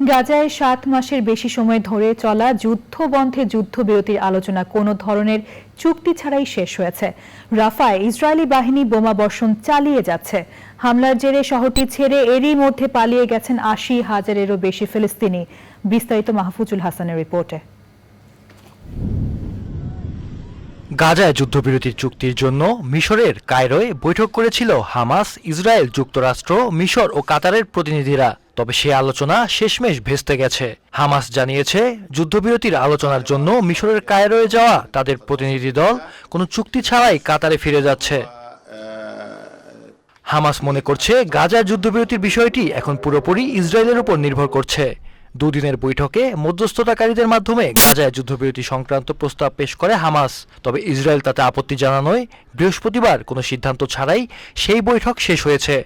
গাজায় সাত মাসের বেশি সময় ধরে চলা যুদ্ধ বন্ধে যুদ্ধবিরতির আলোচনা কোনো ধরনের চুক্তি ছাড়াই শেষ হয়েছে। রাফায় ইসরায়েলি বাহিনী বোমা বর্ষণ চালিয়ে যাচ্ছে। হামলার জেরে শহরটি ছেড়ে এরই মধ্যে পালিয়ে গেছেন আশি হাজারেরও বেশি ফিলিস্তিনি। বিস্তারিত মাহফুজুল হাসানের রিপোর্টে। গাজায় যুদ্ধবিরতির চুক্তির জন্য মিশরের কায়রোয় বৈঠক করেছিল হামাস, ইসরায়েল, যুক্তরাষ্ট্র, মিশর ও কাতারের প্রতিনিধিরা। তবে সে আলোচনা শেষমেশ ভেস্তে গেছে। হামাস জানিয়েছে, যুদ্ধবিরতির আলোচনার জন্য মিশরের কায়রোয় যাওয়া তাদের প্রতিনিধি দল কোনো চুক্তি ছাড়াই কাতারে ফিরে যাচ্ছে। হামাস মনে করছে, গাজার যুদ্ধবিরতির বিষয়টি এখন পুরোপুরি ইসরায়েলের উপর নির্ভর করছে। দুদিনের বৈঠকে মধ্যস্থতাকারীদের মাধ্যমে গাজায় যুদ্ধবিরতি সংক্রান্ত প্রস্তাব পেশ করে হামাস। তবে ইসরায়েল তাতে আপত্তি জানানোয় বৃহস্পতিবার কোনো সিদ্ধান্ত ছাড়াই সেই বৈঠক শেষ হয়েছে।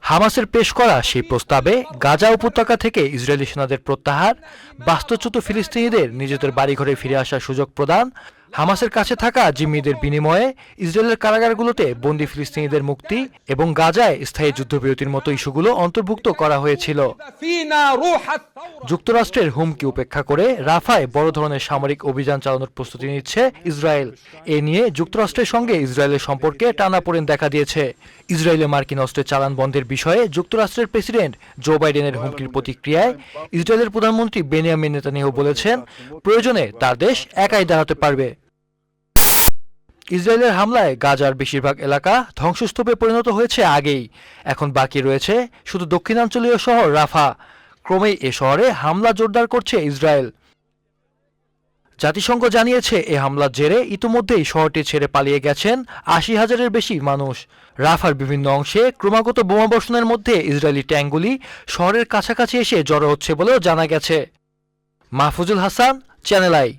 হামাসের পেশ করা সেই প্রস্তাবে গাজা উপত্যকা থেকে ইসরায়েলি সেনাদের প্রত্যাহার, বাস্তুচ্যুত ফিলিস্তিনিদের নিজেদের বাড়িঘরে ফিরে আসার সুযোগ প্রদান হামাসের কাছে থাকা জিম্মিদের বিনিময়ে ইসরায়েলের কারাগারগুলোতে বন্দি ফিলিস্তিনিদের মুক্তি এবং গাজায় স্থায়ী যুদ্ধবিরতির মতো ইস্যুগুলো অন্তর্ভুক্ত করা হয়েছিল। যুক্তরাষ্ট্রের হুমকি উপেক্ষা করে রাফায় বড় ধরনের সামরিক অভিযান চালানোর প্রস্তুতি নিচ্ছে ইসরায়েল। এ নিয়ে যুক্তরাষ্ট্রের সঙ্গে ইসরায়েলের সম্পর্কে টানাপোড়েন দেখা দিয়েছে। ইসরায়েলে মার্কিন অস্ত্রের চালান বন্ধের বিষয়ে যুক্তরাষ্ট্রের প্রেসিডেন্ট জো বাইডেনের হুমকির প্রতিক্রিয়ায় ইসরায়েলের প্রধানমন্ত্রী বেনিয়ামিন নেতানিহ বলেছেন, প্রয়োজনে তার দেশ একাই দাঁড়াতে পারবে। ইসরায়েলের হামলায় গাজার বেশিরভাগ এলাকা ধ্বংসস্তূপে পরিণত হয়েছে আগেই। এখন বাকি রয়েছে শুধু দক্ষিণাঞ্চলীয় শহর রাফা। ক্রমেই এ শহরে হামলা জোরদার করছে ইসরায়েল। জাতিসংঘ জানিয়েছে, এ হামলার জেরে ইতিমধ্যেই শহরটি ছেড়ে পালিয়ে গেছেন আশি হাজারের বেশি মানুষ। রাফার বিভিন্ন অংশে ক্রমাগত বোমাবর্ষণের মধ্যে ইসরায়েলি ট্যাঙ্কগুলি শহরের কাছাকাছি এসে জড়ো হচ্ছে বলেও জানা গেছে। Mahfuzul Hasan, channel I.